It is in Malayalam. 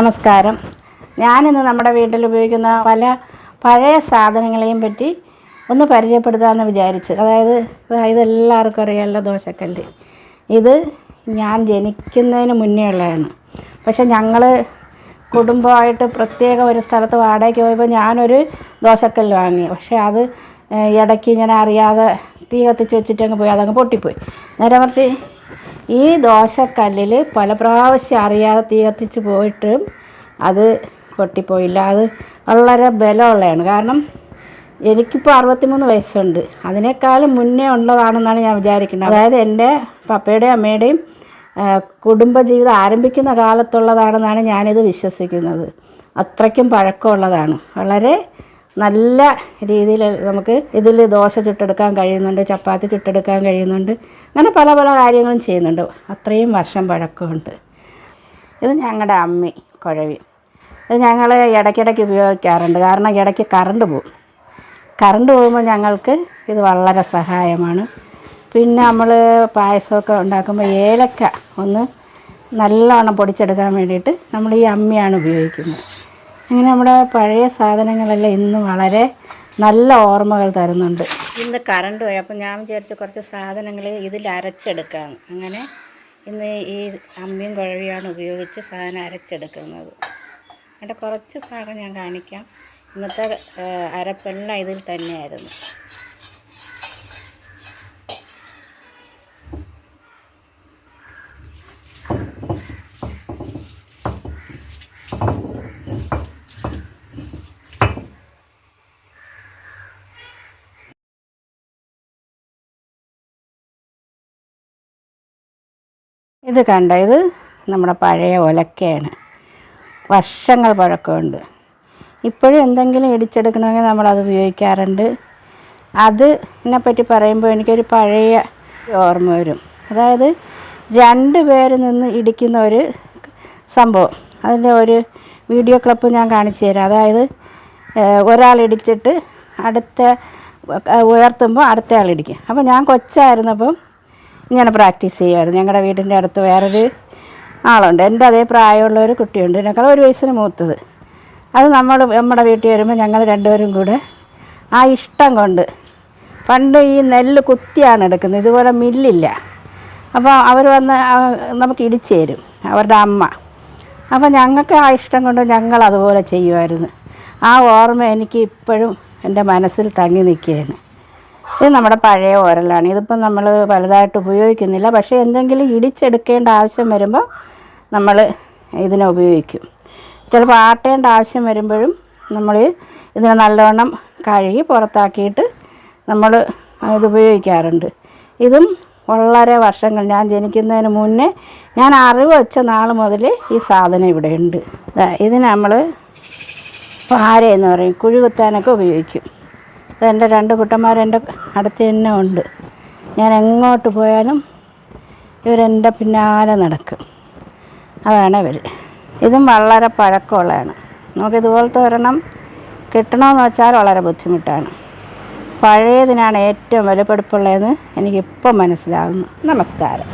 നമസ്കാരം. ഞാനിന്ന് നമ്മുടെ വീട്ടിൽ ഉപയോഗിക്കുന്ന പല പഴയ സാധനങ്ങളെയും പറ്റി ഒന്ന് പരിചയപ്പെടുത്താമെന്ന് വിചാരിച്ചു. അതായത് എല്ലാവർക്കും അറിയാമല്ലോ ദോശക്കല്ല്. ഇത് ഞാൻ ജനിക്കുന്നതിന് മുന്നേ ഉള്ളതാണ്. പക്ഷെ ഞങ്ങൾ കുടുംബമായിട്ട് പ്രത്യേക ഒരു സ്ഥലത്ത് വാടകയ്ക്ക് പോയപ്പോൾ ഞാനൊരു ദോശക്കല്ല് വാങ്ങി. പക്ഷേ അത് ഇടയ്ക്ക് ഇങ്ങനെ അറിയാതെ തീ കത്തിച്ച് വെച്ചിട്ട് അങ്ങ് പോയി. അതങ്ങ് പൊട്ടിപ്പോയി. നേരെ മറിച്ച് ഈ ദോശക്കല്ലിൽ പല പ്രാവശ്യം അറിയാതെ തീ കത്തിച്ച് പോയിട്ടും അത് പൊട്ടിപ്പോയില്ല. അത് വളരെ ബലമുള്ളതാണ്. കാരണം എനിക്കിപ്പോൾ അറുപത്തിമൂന്ന് വയസ്സുണ്ട്. അതിനേക്കാളും മുന്നേ ഉള്ളതാണെന്നാണ് ഞാൻ വിചാരിക്കുന്നത്. അതായത് എന്റെ പപ്പയുടെയും അമ്മയുടെയും കുടുംബജീവിതം ആരംഭിക്കുന്ന കാലത്തുള്ളതാണെന്നാണ് ഞാനിത് വിശ്വസിക്കുന്നത്. അത്രയ്ക്കും പഴക്കമുള്ളതാണ്. വളരെ നല്ല രീതിയിൽ നമുക്ക് ഇതിൽ ദോശ ചുട്ടെടുക്കാൻ കഴിയുന്നുണ്ട് ചപ്പാത്തി ചുട്ടെടുക്കാൻ കഴിയുന്നുണ്ട് അങ്ങനെ പല പല കാര്യങ്ങളും ചെയ്യുന്നുണ്ട്. അത്രയും വർഷം പഴക്കമുണ്ട്. ഇത് ഞങ്ങളുടെ അമ്മി കുഴവി. ഇത് ഞങ്ങൾ ഇടയ്ക്കിടയ്ക്ക് ഉപയോഗിക്കാറുണ്ട്. കാരണം ഇടയ്ക്ക് കറണ്ട് പോകും കറണ്ട് പോകുമ്പോൾ ഞങ്ങൾക്ക് ഇത് വളരെ സഹായമാണ്. പിന്നെ നമ്മൾ പായസമൊക്കെ ഉണ്ടാക്കുമ്പോൾ ഏലക്ക ഒന്ന് നല്ലവണ്ണം പൊടിച്ചെടുക്കാൻ വേണ്ടിയിട്ട് നമ്മൾ ഈ അമ്മിയാണ് ഉപയോഗിക്കുന്നത്. അങ്ങനെ നമ്മുടെ പഴയ സാധനങ്ങളെല്ലാം ഇന്ന് വളരെ നല്ല ഓർമ്മകൾ തരുന്നുണ്ട്. ഇന്ന് കറണ്ട് പോയി. അപ്പം ഞാൻ വിചാരിച്ച കുറച്ച് സാധനങ്ങൾ ഇതിൽ അരച്ചെടുക്കാം. അങ്ങനെ ഇന്ന് ഈ അമ്മിയും കുഴവിയാണ് ഉപയോഗിച്ച് സാധനം അരച്ചെടുക്കുന്നത്. അതിന്റെ കുറച്ച് ഭാഗം ഞാൻ കാണിക്കാം. ഇന്നത്തെ അരപ്പെല്ലാം ഇതിൽ തന്നെയായിരുന്നു. ഇത് കണ്ട? ഇത് നമ്മുടെ പഴയ ഒലക്കയാണ് വർഷങ്ങൾ പഴക്കമുണ്ട്. ഇപ്പോഴും എന്തെങ്കിലും ഇടിച്ചെടുക്കണമെങ്കിൽ നമ്മളത് ഉപയോഗിക്കാറുണ്ട്. അത് പറ്റി പറയുമ്പോൾ എനിക്കൊരു പഴയ ഓർമ്മ വരും. അതായത് രണ്ട് പേര് നിന്ന് ഇടിക്കുന്ന ഒരു സംഭവം. അതിന്റെ ഒരു വീഡിയോ ക്ലിപ്പ് ഞാൻ കാണിച്ചു തരാം. അതായത് ഒരാൾ ഇടിച്ചിട്ട് അടുത്ത ഉയർത്തുമ്പോൾ അടുത്ത ആൾ ഇടിക്കും. അപ്പോൾ ഞാൻ കൊച്ചായിരുന്നപ്പം ഇങ്ങനെ പ്രാക്ടീസ് ചെയ്യുമായിരുന്നു. ഞങ്ങളുടെ വീടിന്റെ അടുത്ത് വേറൊരു ആളുണ്ട്. എന്റെ അതേ പ്രായമുള്ള ഒരു കുട്ടിയുണ്ട്. എന്നെക്കാൾ ഒരു വയസ്സിന് മൂത്തത്. അത് നമ്മൾ നമ്മുടെ വീട്ടിൽ വരുമ്പോൾ ഞങ്ങൾ രണ്ടുപേരും കൂടെ ആ ഇഷ്ടം കൊണ്ട് പണ്ട് ഈ നെല്ല് കുത്തിയാണ് എടുക്കുന്നത്. ഇതുപോലെ മില്ലില്ല. അപ്പോൾ അവർ വന്ന് നമുക്ക് ഇടിച്ചു തരും അവരുടെ അമ്മ. അപ്പോൾ ഞങ്ങൾക്ക് ആ ഇഷ്ടം കൊണ്ട് ഞങ്ങൾ അതുപോലെ ചെയ്യുമായിരുന്നു. ആ ഓർമ്മ എനിക്ക് ഇപ്പോഴും എന്റെ മനസ്സിൽ തങ്ങി നിൽക്കുകയാണ്. ഇത് നമ്മുടെ പഴയ ഓരലാണ്. ഇതിപ്പം നമ്മൾ വലുതായിട്ട് ഉപയോഗിക്കുന്നില്ല. പക്ഷേ എന്തെങ്കിലും ഇടിച്ചെടുക്കേണ്ട ആവശ്യം വരുമ്പോൾ നമ്മൾ ഇതിനെ ഉപയോഗിക്കും. ചിലപ്പോൾ ആട്ടേണ്ട ആവശ്യം വരുമ്പോഴും നമ്മൾ ഇതിനെ നല്ലവണ്ണം കഴുകി പുറത്താക്കിയിട്ട് നമ്മൾ ഇത് ഉപയോഗിക്കാറുണ്ട്. ഇതും വളരെ വർഷങ്ങൾ ഞാൻ ജനിക്കുന്നതിന് മുന്നേ ഞാൻ അറിവ് വെച്ച നാൾ മുതൽ ഈ സാധനം ഇവിടെ ഉണ്ട് ഇത് നമ്മൾ പാര എന്ന് പറയും. കുഴി കുത്താനൊക്കെ ഉപയോഗിക്കും. ഇതെന്റെ രണ്ട് കുട്ടന്മാരെന്റെ അടുത്ത് തന്നെ ഉണ്ട്. ഞാൻ എങ്ങോട്ട് പോയാലും ഇവരെന്റെ പിന്നാലെ നടക്കും. അതാണ് ഇവർ. ഇതും വളരെ പഴക്കമുള്ളതാണ്. നമുക്കിതുപോലത്തെ ഒരെണ്ണം കിട്ടണമെന്ന് വെച്ചാൽ വളരെ ബുദ്ധിമുട്ടാണ്. പഴയതിനാണ് ഏറ്റവും വിലപ്പെടുപ്പുള്ളതെന്ന് എനിക്കിപ്പം മനസ്സിലാകുന്നു നമസ്കാരം.